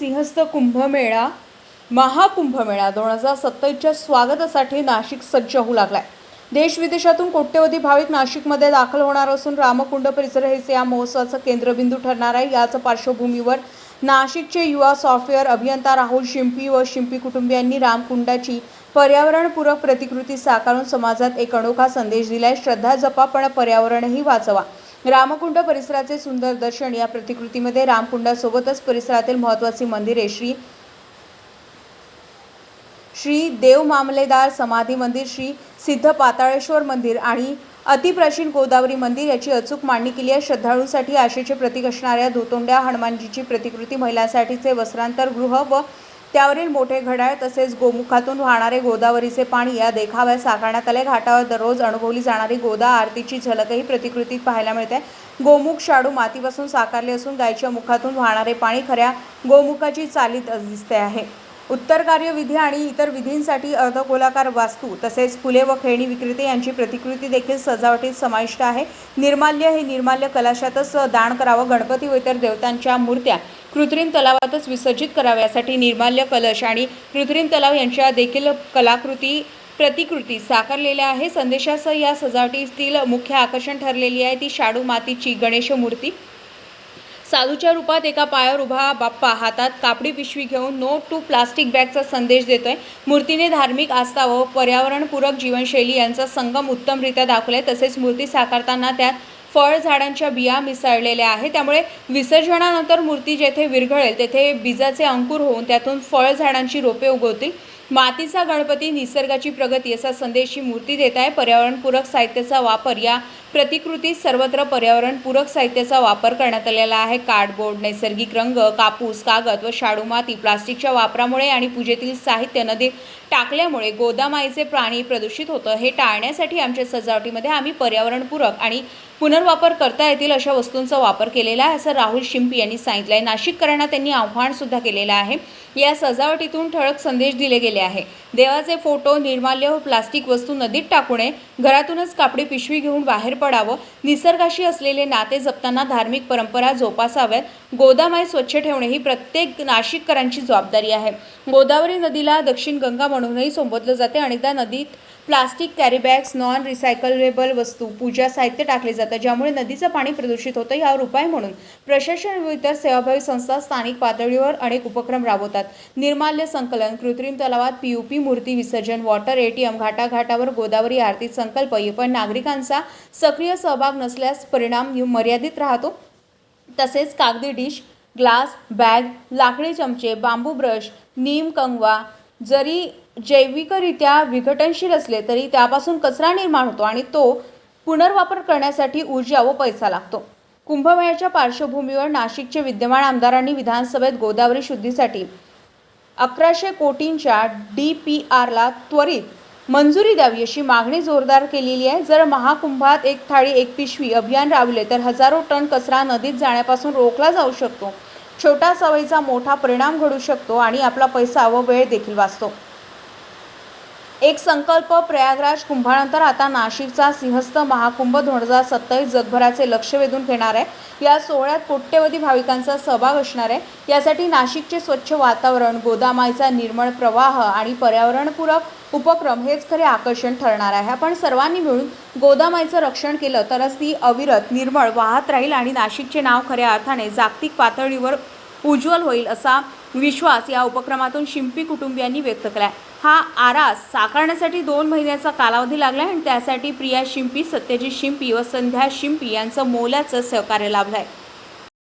सिंहस्थ कुंभमेळा महाकुंभमेळा दोन हजार सत्तावीसच्या स्वागतासाठी नाशिक सज्ज होऊ लागलाय. देश विदेशातून कोट्यवधी भाविक नाशिकमध्ये दाखल होणार असून रामकुंड परिसर हेच या महोत्सवाचं केंद्रबिंदू ठरणार आहे. याच पार्श्वभूमीवर नाशिकचे युवा सॉफ्टवेअर अभियंता राहुल शिंपी व शिंपी कुटुंबियांनी रामकुंडाची पर्यावरणपूरक प्रतिकृती साकारून समाजात एक अनोखा संदेश दिलाय. श्रद्धा जपा पण पर्यावरणही वाचवा. रामकुंड परिसराचे सुंदर दर्शन या प्रतिकृतीमध्ये रामकुंडासोबतच परिसरातील महत्त्वाची मंदिरे श्री श्री देव मामलेदार समाधी मंदिर श्री सिद्ध पाताळेश्वर मंदिर आणि अतिप्राचीन गोदावरी मंदिर याची अचूक मांडणी केली आहे. श्रद्धाळूंसाठी आशेचे प्रतीक असणाऱ्या धोतोंड्या हनुमानजीची प्रतिकृती महिलांसाठीचे वस्त्रांतर गृह व त्यावरील मोठे घड्याळ तसेच गोमुखातून वाहणारे गोदावरीचे पाणी या देखाव्यात साकारण्यात आले. घाटावर दररोज अनुभवली जाणारी गोदा आरतीची झलकही प्रतिकृतीत पाहायला मिळते. गोमुख शाडू मातीपासून साकारले असून गायीच्या मुखातून वाहणारे पाणी खऱ्या गोमुखाची चालीत दिसते आहे. उत्तर कार्यविधी आणि इतर विधींसाठी अर्धगोलाकार वास्तू तसेच फुले व खेळणी विक्रेते यांची प्रतिकृती देखील सजावटीत समाविष्ट आहे. निर्माल्य हे निर्माल्य कलाशातच दान करावं. गणपती व इतर देवतांच्या मूर्त्या कृत्रिम तलावातच विसर्जित कराव्या यासाठी निर्माल्य कलश आणि कृत्रिम तलाव यांच्या देखील कलाकृती प्रतिकृती साकारलेल्या आहे संदेशासह या सजावटीतील मुख्य आकर्षण ठरलेली आहे ती शाडू मातीची गणेश मूर्ती साधूच्या रूपात एका पायावर उभा बाप्पा हातात कापडी पिशवी घेऊन नो टू प्लास्टिक बॅगचा संदेश देतोय. मूर्तीने धार्मिक आस्था व पर्यावरणपूरक जीवनशैली यांचा संगम उत्तमरित्या दाखवलाय. तसेच मूर्ती साकारताना त्यात फळ झाडांच्या बिया मिसळलेल्या आहेत. त्यामुळे विसर्जनानंतर मूर्ती जेथे विरघळेल तेथे बीजाचे अंकुर होऊन त्यातून फळ झाडांची रोपे उगवतील. मातीचा गणपती निसर्गाची प्रगती असा संदेश ही मूर्ती देत आहे. पर्यावरणपूरक साहित्याचा वापर या प्रतिकृतीत सर्वत्र पर्यावरणपूरक साहित्याचा वापर करण्यात आलेला आहे. कार्डबोर्ड नैसर्गिक रंग कापूस कागद व शाडू माती प्लास्टिकच्या वापरामुळे आणि पूजेतील साहित्य नदीत टाकल्यामुळे गोदामाईचे प्राणी प्रदूषित होतं. हे टाळण्यासाठी आमच्या सजावटीमध्ये आम्ही पर्यावरणपूरक आणि पुनर्वापर करता येतील अशा वस्तूंचा वापर केलेला आहे असं राहुल शिंपी यांनी सांगितलं आहे नाशिककरांना त्यांनी आव्हानसुद्धा केलेलं आहे. या सजावटीतून ठळक संदेश दिले गेले आहे. देवाचे फोटो निर्माल्य व प्लास्टिक वस्तू नदीत टाकू नये. घरातूनच कापडी पिशवी घेऊन बाहेर पडावं. निसर्गाशी असलेले नाते जपताना धार्मिक परंपरा जोपासाव्यात. गोदामाय स्वच्छ ठेवणे ही प्रत्येक नाशिककरांची जबाबदारी आहे. गोदावरी नदीला दक्षिण गंगा म्हणूनही संबोधलं जाते. अनेकदा नदीत प्लास्टिक कॅरीबॅग्स नॉन रिसायकलेबल वस्तू पूजा साहित्य टाकले जातं ज्यामुळे नदीचं पाणी प्रदूषित होतं यावर उपाय म्हणून. प्रशासन व इतर सेवाभावी संस्था स्थानिक पातळीवर अनेक उपक्रम राबवतात. निर्माल्य संकलन कृत्रिम तलावात पीयूपी मूर्ती विसर्जन वॉटर एटीएम घाटाघाटावर गोदावरी आरती संकल्प पण नागरिकांचा सक्रिय सहभाग नसल्यास परिणाम मर्यादित राहतो. तसेच कागदी डिश ग्लास बॅग लाकडी चमचे बांबू ब्रश नीम कंगवा जरी जैविकरित्या विघटनशील असले तरी त्यापासून कचरा निर्माण होतो आणि तो पुनर्वापर करण्यासाठी ऊर्जा व पैसा लागतो. कुंभमेळ्याच्या पार्श्वभूमीवर नाशिकचे विद्यमान आमदारांनी विधानसभेत गोदावरी शुद्धीसाठी अकराशे कोटींच्या डी पी आरला त्वरित मंजुरी द्यावी अशी मागणी जोरदार केलेली आहे. जर महाकुंभात एक थाळी एक पिशवी अभियान राबवले तर हजारो टन कचरा नदीत जाण्यापासून रोखला जाऊ शकतो. छोटा सवयीचा मोठा परिणाम घडू शकतो आणि आपला पैसा व वेळ देखील वाचतो. एक संकल्प प्रयागराज कुंभानंतर आता नाशिकचा सिंहस्थ महाकुंभ दोन हजार सत्तावीस जगभराचे लक्ष वेधून घेणार आहे. या सोहळ्यात कोट्यवधी भाविकांचा सहभाग असणार आहे. यासाठी नाशिकचे स्वच्छ वातावरण गोदामाईचा निर्मळ प्रवाह आणि पर्यावरणपूरक उपक्रम हेच खरे आकर्षण ठरणार आहे. आपण सर्वांनी मिळून गोदामाईचं रक्षण केलं तरच ती अविरत निर्मळ वाहत राहील आणि नाशिकचे नाव खऱ्या अर्थाने जागतिक पातळीवर उज्ज्वल होईल असा विश्वास या उपक्रमातून शिंपी कुटुंबियांनी व्यक्त केला आहे हा आरास साकारण्यासाठी दोन महिन्याचा कालावधी लागला आहे आणि त्यासाठी प्रिया शिंपी सत्यजित शिंपी व संध्या शिंपी यांचं मोलाचं सहकार्य लाभलं आहे